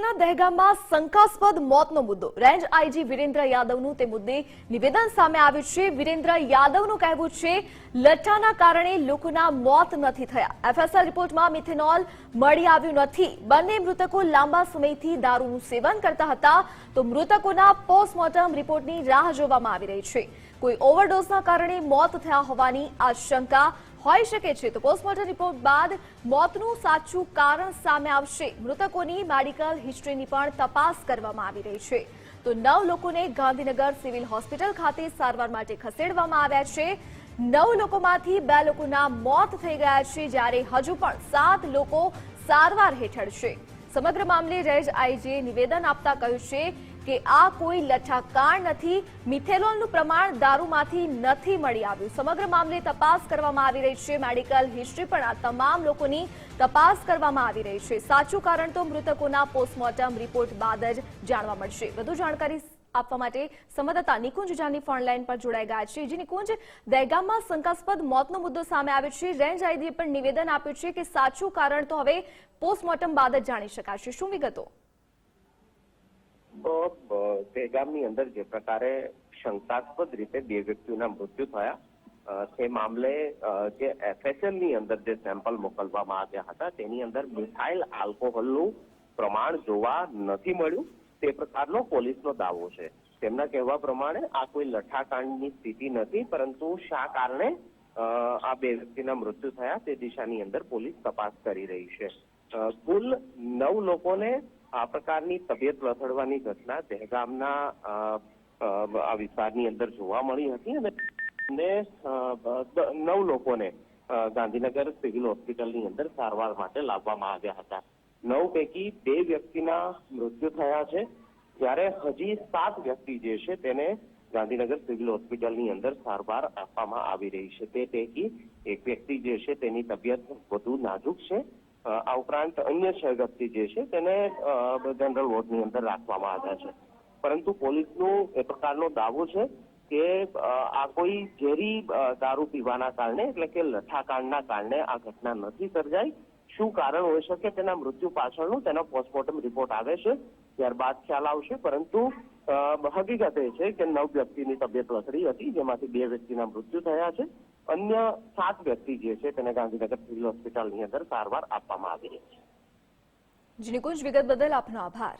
જિલ્લાના દહેગામમાં શંકાસ્પદ મોતનો મુદ્દો. રેન્જ આઈજી વિરેન્દ્ર યાદવનું તે મુદ્દે નિવેદન સામે આવ્યું છે. વિરેન્દ્ર યાદવનું કહેવું છે, લઠ્ઠાના કારણે લોકોના મોત નથી થયા. એફએસએલ રિપોર્ટમાં મિથેનોલ મળી આવ્યું નથી. બંને મૃતકો લાંબા સમયથી દારૂનું સેવન કરતા હતા. તો મૃતકોના પોસ્ટમોર્ટમ રિપોર્ટની રાહ જોવામાં આવી રહી છે. કોઈ ઓવરડોઝના કારણે મોત થયા હોવાની આશંકા હોઈ શકે છે. તો પોસ્ટમોર્ટમ રિપોર્ટ બાદ મોતનું સાચું કારણ સામે આવશે. મૃતકોની મેડિકલ હિસ્ટ્રીની પણ તપાસ કરવામાં આવી રહી છે. તો નવ લોકોને ગાંધીનગર સિવિલ હોસ્પિટલ ખાતે સારવાર માટે ખસેડવામાં આવ્યા છે. નવ લોકોમાંથી બે લોકોના મોત થઈ ગયા છે, જ્યારે હજુ પણ સાત લોકો સારવાર હેઠળ છે. સમગ્ર મામલે રેજ આઈજીએ નિવેદન આપતા કહ્યું છે કે આ કોઈ લચાકાર નથી. મિથેલોનનું પ્રમાણ દારૂમાંથી નથી મળી આવ્યું. સમગ્ર મામલે તપાસ કરવામાં આવી રહી છે. મેડિકલ હિસ્ટ્રી પણ આ તમામ લોકોની તપાસ કરવામાં આવી રહી છે. સાચું કારણ તો મૃતકોના પોસ્ટમોર્ટમ રિપોર્ટ બાદ જ જાણવા મળશે. વધુ જાણકારી આપવા માટે સંવાદદાતા નિકુંજ જાની ફોનલાઈન પર જોડાઈ ગયા છે. જે નિકુંજ, દહેગામમાં શંકાસ્પદ મોતનો મુદ્દો સામે આવ્યો છે. રેન્જ આઈજીએ પણ નિવેદન આપ્યું છે કે સાચું કારણ તો હવે પોસ્ટમોર્ટમ બાદ જ જાણી શકાશે. શું વિગતો? તો અંદર જે પ્રકારે શંકાસ્પદ રીતે બે વ્યક્તિઓના મૃત્યુ થયા. તે મામલે જે એફએસએલની અંદર જે સેમ્પલ મોકલવામાં આવ્યા હતા, તેની અંદર મિથાઇલ આલ્કોહોલનું પ્રમાણ જોવા નથી મળ્યું. તે પ્રકારનો પોલીસનો દાવો છે. તેમના કહેવા પ્રમાણે આ કોઈ લઠ્ઠાકાંડની સ્થિતિ નથી, પરંતુ શા કારણે આ બે વ્યક્તિના મૃત્યુ થયા તે દિશાની અંદર પોલીસ તપાસ કરી રહી છે. કુલ નવ લોકોને આ પ્રકારની તબિયત લથડવાની ઘટના દહેગામના આ વિસ્તારની અંદર જોવા મળી હતી અને નવ લોકોને ગાંધીનગર સિવિલ હોસ્પિટલની અંદર સારવાર માટે લાવવામાં આવ્યા હતા. નવ પૈકી બે વ્યક્તિના મૃત્યુ થયા છે. જ્યારે હજી સાત વ્યક્તિ જે છે તેને ગાંધીનગર સિવિલ હોસ્પિટલની અંદર સારવાર આપવામાં આવી રહી છે. તે પૈકી એક વ્યક્તિ જે છે તેની તબિયત વધુ નાજુક છે. આ ઉપરાંત અન્ય છ વ્યક્તિ જે છે તેને જનરલ વોર્ડની અંદર રાખવામાં આવ્યા છે. પરંતુ પોલીસનું એ પ્રકારનો દાવો છે કે આ કોઈ ઝેરી દારૂ પીવાના કારણે એટલે કે લઠ્ઠાકાંડના કારણે આ ઘટના નથી સર્જાઈ. શું કારણ હોઈ શકે તેના મૃત્યુ પાછળનું તેનો પોસ્ટમોર્ટમ રિપોર્ટ આવે છે, ત્યારબાદ ખ્યાલ આવશે. પરંતુ હકીકત એ છે કે નવ વ્યક્તિની તબિયત લથડી હતી, જેમાંથી બે વ્યક્તિના મૃત્યુ થયા છે. અન્ય સાત વ્યક્તિ જે છે તેને ગાંધીનગર સિવિલ હોસ્પિટલની અંદર સારવાર આપવામાં આવી રહી છે. નિકુંજ, વિગત બદલ આપનો આભાર.